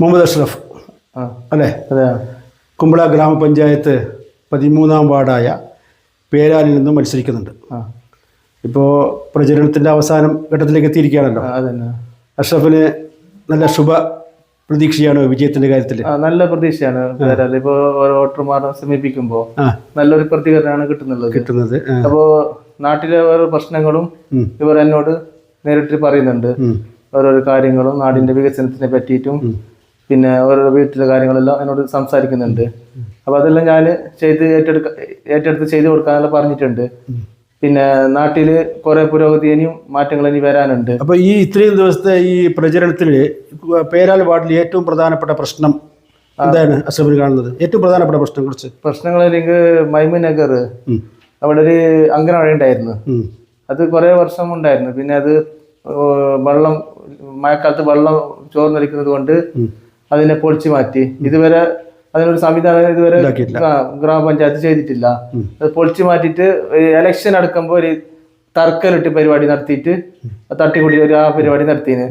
മുഹമ്മദ് അഷ്റഫ്. അല്ലേ? അതെ. കുമ്പള ഗ്രാമപഞ്ചായത്ത് പതിമൂന്നാം വാർഡായ പേരാലിൽ നിന്നും മത്സരിക്കുന്നുണ്ട്. ഇപ്പോൾ പ്രചരണത്തിന്റെ അവസാനം ഘട്ടത്തിലേക്ക് എത്തിയിരിക്കുകയാണല്ലോ. അതെ അഷ്റഫിന് നല്ല ശുഭ പ്രതീക്ഷയാണ് വിജയത്തിന്റെ കാര്യത്തിൽ നല്ല പ്രതീക്ഷയാണ് ഇപ്പോ വോട്ടർമാരെ സമീപിക്കുമ്പോ നല്ലൊരു പ്രതികരണമാണ് കിട്ടുന്നുള്ളത്. കിട്ടുന്നത് അപ്പോ നാട്ടിലെ ഓരോ പ്രശ്നങ്ങളും. ഇവർ എന്നോട് നേരിട്ട് പറയുന്നുണ്ട്. ഓരോരോ കാര്യങ്ങളും നാടിന്റെ വികസനത്തിനെ പറ്റിയിട്ടും പിന്നെ ഓരോ വീട്ടിലെ കാര്യങ്ങളെല്ലാം എന്നോട് സംസാരിക്കുന്നുണ്ട്. അപ്പൊ അതെല്ലാം ഞാൻ ചെയ്ത് ഏറ്റെടുക്ക ഏറ്റെടുത്ത് ചെയ്ത് കൊടുക്കാനെല്ലാം പറഞ്ഞിട്ടുണ്ട്. പിന്നെ നാട്ടിൽ കുറെ പുരോഗതി ഇനിയും മാറ്റങ്ങൾ ഇനി വരാനുണ്ട്. അപ്പൊ ഈ ഇത്രയും ദിവസത്തെ ഈ പ്രചരണത്തിൽ പേരാൽ വാർഡിൽ ഏറ്റവും പ്രധാനപ്പെട്ട പ്രശ്നം എന്താണ് അസമിൽ കാണുന്നത്? ഏറ്റവും പ്രധാനപ്പെട്ട പ്രശ്നം കുറിച്ച് പ്രശ്നങ്ങളിലേക്ക് മൈമു നഗർ. അവിടെ ഒരു അംഗനവാടി ഉണ്ടായിരുന്നു. അത് കുറെ വർഷം ഉണ്ടായിരുന്നു. പിന്നെ അത് വെള്ളം മഴക്കാലത്ത് വെള്ളം ചോർന്നൊലിക്കുന്നത് കൊണ്ട് അതിനെ പൊളിച്ചു മാറ്റി. ഇതുവരെ അതിനൊരു സംവിധാനം ഇതുവരെ ഗ്രാമപഞ്ചായത്ത് ചെയ്തിട്ടില്ല. അത് പൊളിച്ചു മാറ്റിയിട്ട് എലക്ഷൻ അടുക്കുമ്പോൾ ഒരു തർക്കലിട്ട് പരിപാടി നടത്തിയിട്ട് തട്ടിക്കുടി ഒരു ആ പരിപാടി നടത്തിന്.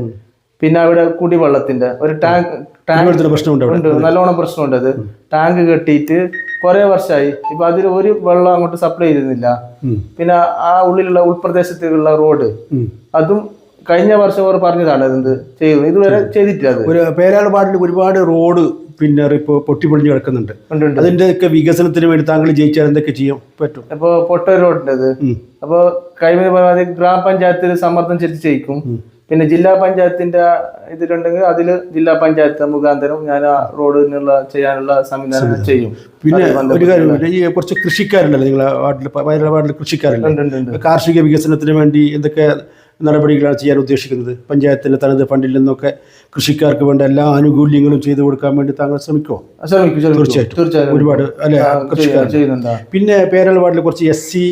പിന്നെ അവിടെ കുടിവെള്ളത്തിന്റെ ഒരു ടാങ്ക് ടാങ്ക് പ്രശ്നമുണ്ട് നല്ലോണം പ്രശ്നമുണ്ട് അത്. ടാങ്ക് കെട്ടിയിട്ട് കുറെ വർഷമായി ഇപ്പൊ അതിൽ ഒരു വെള്ളം അങ്ങോട്ട് സപ്ലൈ ചെയ്തിരുന്നില്ല. പിന്നെ ആ ഉള്ളിലുള്ള ഉൾപ്രദേശത്തുള്ള റോഡ് അതും കഴിഞ്ഞ വർഷം അവർ പറഞ്ഞതാണ് അതെന്ത് ചെയ്യുന്നത് ഇതുവരെ ചെയ്തിട്ടില്ല അത്. ഒരു പേരാട് പാട്ടിൽ ഒരുപാട് റോഡ് പിന്നെ ഇപ്പോൾ പൊട്ടിപ്പൊളിഞ്ഞ് കിടക്കുന്നുണ്ട്. അതിന്റെ ഒക്കെ വികസനത്തിന് വേണ്ടി താങ്കൾ ജയിച്ചാൽ എന്തൊക്കെ ചെയ്യാൻ പറ്റും? അപ്പൊ പൊട്ട റോഡിന്റെ അത്. ഉം. അപ്പൊ കഴിഞ്ഞ പരമാവധി ഗ്രാമപഞ്ചായത്തിൽ സമ്മർദ്ദം ചെലുത്തി ചെയ്യിക്കും പിന്നെ ജില്ലാ പഞ്ചായത്തിന്റെ ഇതിലുണ്ടെങ്കിൽ അതിൽ ജില്ലാ പഞ്ചായത്ത് മുഖാന്തരം ഞാൻ ആ റോഡിനുള്ള ചെയ്യാനുള്ള സംവിധാനം ചെയ്യും. പിന്നെ ഒരു കാര്യം ഈ കുറച്ച് കൃഷിക്കാരുണ്ടല്ലോ നിങ്ങളെ വാർഡിൽ വയനാട് വാർഡിൽ കൃഷിക്കാരുണ്ട് കാർഷിക വികസനത്തിന് വേണ്ടി എന്തൊക്കെ നടപടികളാണ് ചെയ്യാൻ ഉദ്ദേശിക്കുന്നത്. പഞ്ചായത്തിന്റെ തനത് ഫണ്ടിൽ നിന്നൊക്കെ കൃഷിക്കാർക്ക് വേണ്ട എല്ലാ ആനുകൂല്യങ്ങളും ചെയ്തു കൊടുക്കാൻ വേണ്ടി താങ്കൾ ശ്രമിക്കുമോ ശ്രമിക്കും ശ്രമിക്കും. തീർച്ചയായിട്ടും. ഒരുപാട് അല്ലെ? പിന്നെ പേരൽ വാർഡിൽ കുറച്ച് എസ് സി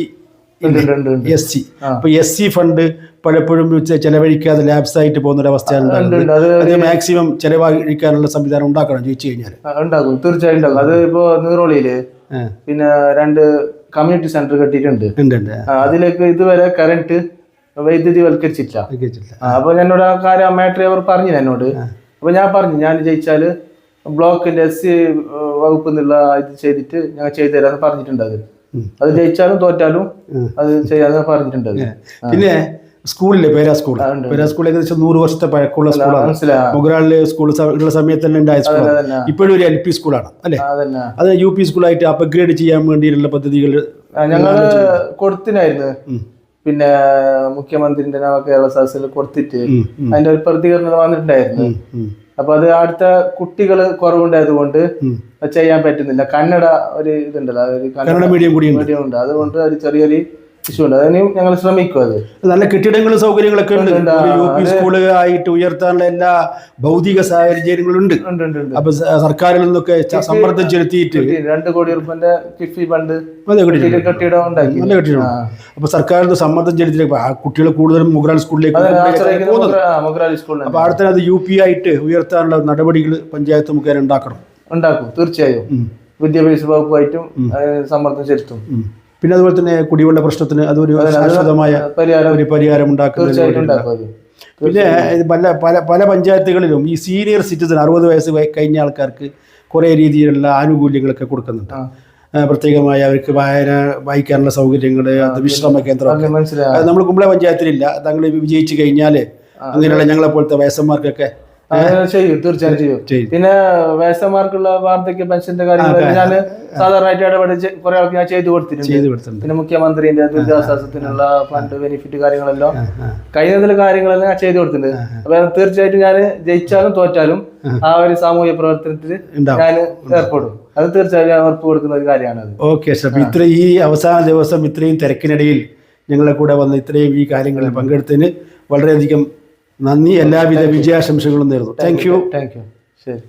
എസ് സി അപ്പൊ എസ് സി ഫണ്ട് പലപ്പോഴും വെച്ച് ചെലവഴിക്കാതെ ലാബ്സ് ആയിട്ട് പോകുന്ന ഒരു അവസ്ഥയാണ് അത് മാക്സിമം ചെലവഴിക്കാനുള്ള സംവിധാനം ഉണ്ടാക്കണം ജയിച്ചു കഴിഞ്ഞാൽ ആ, ഉണ്ടാകും. തീർച്ചയായും അത് ഇപ്പോ നീറോളിയിൽ പിന്നെ രണ്ട് കമ്മ്യൂണിറ്റി സെന്റർ കെട്ടിയിട്ടുണ്ട്. അതിലേക്ക് ഇതുവരെ കറണ്ട് വൈദ്യുതി വൽക്കരിച്ചിട്ടില്ല കേട്ടില്ല. അപ്പൊ എന്നോട് ആ കാര്യം മാട്രി അവർ പറഞ്ഞു എന്നോട്. അപ്പൊ ഞാൻ പറഞ്ഞു ഞാൻ ജയിച്ചാൽ ബ്ലോക്കിന്റെ എസ് സി വകുപ്പ് എന്നുള്ള ഇത് ചെയ്തിട്ട് ഞങ്ങൾ ചെയ്തു തരാന്ന് പറഞ്ഞിട്ടുണ്ട് അത്. അത് ജയിച്ചാലും തോറ്റാലും അത് ചെയ്യാന്ന് പറഞ്ഞിട്ടുണ്ട് പിന്നെ സ്കൂളില്ലേ? പേരാ സ്കൂൾ. പേരാ സ്കൂൾ ഏകദേശം നൂറ് വർഷത്തെ പഴക്കമുള്ള സ്കൂളാണ്. മുഗ്രാളിൽ സ്കൂൾ ഉള്ള സമയത്ത് തന്നെ ഉണ്ടായ സ്കൂളാണ്. ഇപ്പോഴും ഒരു എൽ പി സ്കൂളാണ് അല്ലെ? അത് യു പി സ്കൂളായിട്ട് അപ്ഗ്രേഡ് ചെയ്യാൻ വേണ്ടിയിട്ടുള്ള പദ്ധതികൾ ഞങ്ങൾ ഞങ്ങൾ കൊടുത്തിനായിരുന്നു. പിന്നെ മുഖ്യമന്ത്രിന്റെ നവ കേരള സദസ്സിൽ കൊടുത്തിട്ട് അതിന്റെ ഒരു പ്രതികരണം വന്നിട്ടുണ്ടായിരുന്നു. അപ്പൊ അത് അടുത്ത കുട്ടികൾ കുറവുണ്ടായത് കൊണ്ട് ചെയ്യാൻ പറ്റുന്നില്ല. കന്നഡ ഒരു ഇതുണ്ടല്ലോ ഒരു കന്നഡ മീഡിയം കൂടി മീഡിയം ഉണ്ട്. അതുകൊണ്ട് ഒരു ചെറിയൊരു ഞങ്ങൾ ശ്രമിക്കും അത്. നല്ല കെട്ടിടങ്ങളും സൗകര്യങ്ങളൊക്കെ ഉണ്ട്. യു പി സ്കൂൾ ആയിട്ട് ഉയർത്താനുള്ള എല്ലാ ഭൗതിക സാഹചര്യങ്ങളും ഉണ്ട് അപ്പൊ സർക്കാരിൽ നിന്നൊക്കെ സമ്മർദ്ദം ചെലുത്തിയിട്ട് രണ്ട് കോടി റുപ്യന്റെ കിഫി ഫണ്ട് കെട്ടിടം ഉണ്ടാക്കി. നല്ല കെട്ടിടം. അപ്പൊ സർക്കാരിൽ നിന്ന് സമ്മർദ്ദം ചെലുത്തിയിട്ട് കുട്ടികൾ കൂടുതലും മുഗ്രാൽ സ്കൂളിലേക്ക് അപ്പൊ അടുത്ത അത് യു പി ആയിട്ട് ഉയർത്താനുള്ള നടപടികൾ പഞ്ചായത്ത് മുഖേന ഉണ്ടാക്കണം. ഉണ്ടാക്കും തീർച്ചയായും. വിദ്യാഭ്യാസ വകുപ്പായിട്ടും സമ്മർദ്ദം ചെലുത്തും. പിന്നെ അതുപോലെ തന്നെ കുടിവെള്ള പ്രശ്നത്തിന് അതൊരു ശാശ്വതമായ പരിഹാരം ഒരു പരിഹാരം വേണ്ടിയിട്ടുള്ള പിന്നെ പല പല പല പഞ്ചായത്തുകളിലും ഈ സീനിയർ സിറ്റിസൺ അറുപത് വയസ്സ് കഴിഞ്ഞ ആൾക്കാർക്ക് കുറേ രീതിയിലുള്ള ആനുകൂല്യങ്ങളൊക്കെ കൊടുക്കുന്നുണ്ട്. പ്രത്യേകമായി അവർക്ക് വായന വായിക്കാനുള്ള സൗകര്യങ്ങൾ വിശ്രമ കേന്ദ്രം നമ്മൾ കുമ്പള പഞ്ചായത്തിലില്ല. താങ്കൾ വിജയിച്ചു കഴിഞ്ഞാൽ അങ്ങനെയുള്ള ഞങ്ങളെ പോലത്തെ വയസ്സന്മാർക്കൊക്കെ ചെയ്യും തീർച്ചയായും ചെയ്യും. പിന്നെ വയസ്സന്മാർക്കുള്ള വാർദ്ധക്യ പെൻഷന്റെ കാര്യങ്ങൾ ഞാൻ സാധാരണയായിട്ട് ഇടപെട്ട് കുറെ ആൾക്ക് ഞാൻ ചെയ്തു കൊടുത്തിട്ടുണ്ട്. പിന്നെ മുഖ്യമന്ത്രിന്റെ ദുരിതാശ്വാസത്തിനുള്ള ഫണ്ട് ബെനിഫിറ്റ് കാര്യങ്ങളെല്ലാം കഴിയുന്നതിൽ കാര്യങ്ങളെല്ലാം ഞാൻ ചെയ്തു കൊടുത്തിട്ടുണ്ട്. അപ്പൊ തീർച്ചയായിട്ടും ഞാൻ ജയിച്ചാലും തോറ്റാലും ആ. ഒരു സാമൂഹ്യ പ്രവർത്തനത്തിൽ ഞാൻ ഏർപ്പെടും. അത് തീർച്ചയായും ഞാൻ ഉറപ്പ് കൊടുക്കുന്ന ഒരു കാര്യമാണ് ഓക്കെ ഇത്ര ഈ അവസാന ദിവസം ഇത്രയും തിരക്കിനിടയിൽ ഞങ്ങളെ കൂടെ വന്ന് ഇത്രയും ഈ കാര്യങ്ങളിൽ പങ്കെടുത്തതിന് വളരെയധികം നന്ദി എല്ലാവിധ വിജയാശംസകളും നേരുന്നു. Thank you thank you. ശരി.